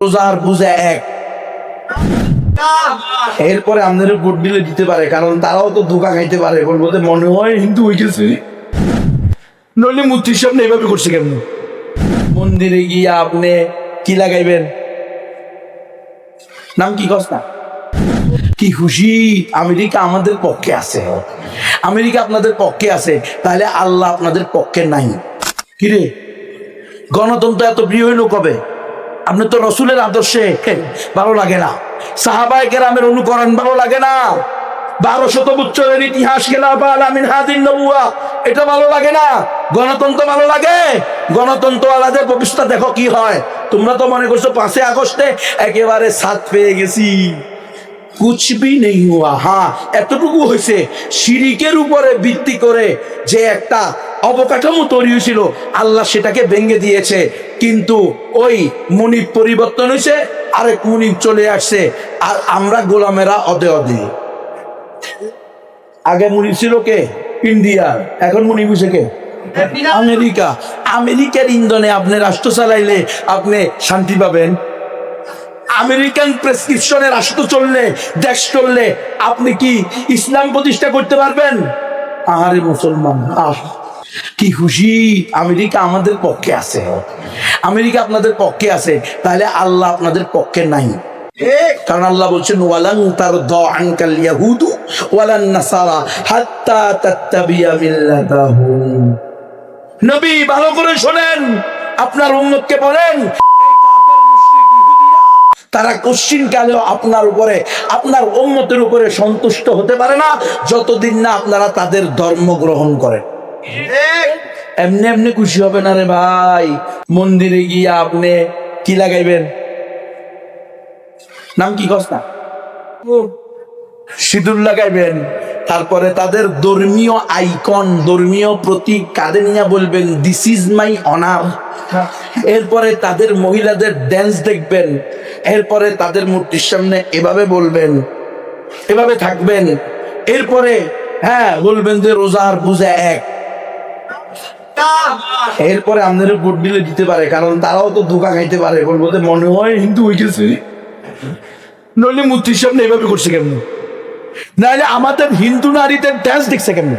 রোজার বুঝে এক। এরপরে আমাদের ভোট দিলে দিতে পারে, কারণ তারাও তো ধোকা খাইতে পারে। বলব যে মনে হয় হিন্দু হয়ে গেছে নইলে মূর্তির সামনে এভাবে করছে কেমন? মন্দিরে গিয়ে আপনি কি লাগাইবেন? নাম কি কস্তা কি খুশি? আমেরিকা আমাদের পক্ষে আছে। আমেরিকা আপনাদের পক্ষে আছে, তাহলে আল্লাহ আপনাদের পক্ষে নাই। কিরে গণতন্ত্র এত প্রিয় হইল কবে? আপনি তো রসুলের আদর্শে। ভালো লাগে না। সাহাবাই কেরামের অনুকরণ ভালো লাগে না। বারো শত বছরের ইতিহাস এটা ভালো লাগে না? গণতন্ত্র ভালো লাগে? গণতন্ত্র আলাদা ভবিষ্যৎ দেখো কি হয়। তোমরা তো মনে করছ পাঁচে আগস্টে একেবারে সাত পেয়ে গেছি। কুচবি নেই হুয়া। হ্যাঁ এতটুকু হয়েছে শিরিকের উপরে ভিত্তি করে যে একটা অবকাঠামো তৈরি হয়েছিল, আল্লাহ সেটাকে ভেঙে দিয়েছে। কিন্তু ওই মনিব পরিবর্তন হয়েছে আরেক মনিব চলে আসছে, আর আমরা গোলামেরা অদে অদে। আগে মনিব ছিল কে? ইন্ডিয়া। এখন মনিব হয়েছে কে? আমেরিকা। আমেরিকার ইন্ধনে আপনি রাষ্ট্র চালাইলে আপনি শান্তি পাবেন। আমেরিকান প্রেসক্রিপশনে রাষ্ট্র চললে দেশ চললে আপনি কি ইসলাম প্রতিষ্ঠা করতে পারবেন? আহারে মুসলমান আহ কি খুশি। আমেরিকা আমাদের পক্ষে আছে। আমেরিকা আপনাদের পক্ষে আছে তাহলে আল্লাহ আপনাদের পক্ষে নাই। কারণ আল্লাহ বলছেন ওয়ালান তার আনকাল ইয়াহুদু ওয়ালান নাসারা হাত্তা তাত্তাবিয়া মিল্লাতাহুম। নবী ভালো করে শোনেন আপনার উম্মতকে বলেন তারা কোশ্চিন কালেও আপনার উপরে, আপনার উন্মতের উপরে সন্তুষ্ট হতে পারে না, যতদিন না আপনারা তাদের ধর্ম গ্রহণ করেন। এমনি এমনি খুশি হবে না রে ভাই, মন্দিরে গিয়ে আপনি কি লাগাইবেন? নাম কি কস না? সিঁদুর লাগাইবেন। তারপরে তাদের ধর্মীয় আইকন, ধর্মীয় প্রতীক কাঁধে নিয়ে বলবেন দিস ইজ মাই অনার এরপরে তাদের মহিলাদের ড্যান্স দেখবেন। এরপরে তাদের মূর্তির সামনে এভাবে বলবেন, এভাবে থাকবেন। এরপরে হ্যাঁ বলবেন যে রোজার পূজা এক। এরপরে আমাদের ভোট দিলে দিতে পারে, কারণ তারাও তো ধোকা খাইতে পারে। বলব মনে হয় হিন্দু হয়ে গেছে নইলে মূর্তির সামনে এভাবে করছে কেমন? নাহলে আমাদের হিন্দু নারীদের ড্যান্স দেখছে কেমন?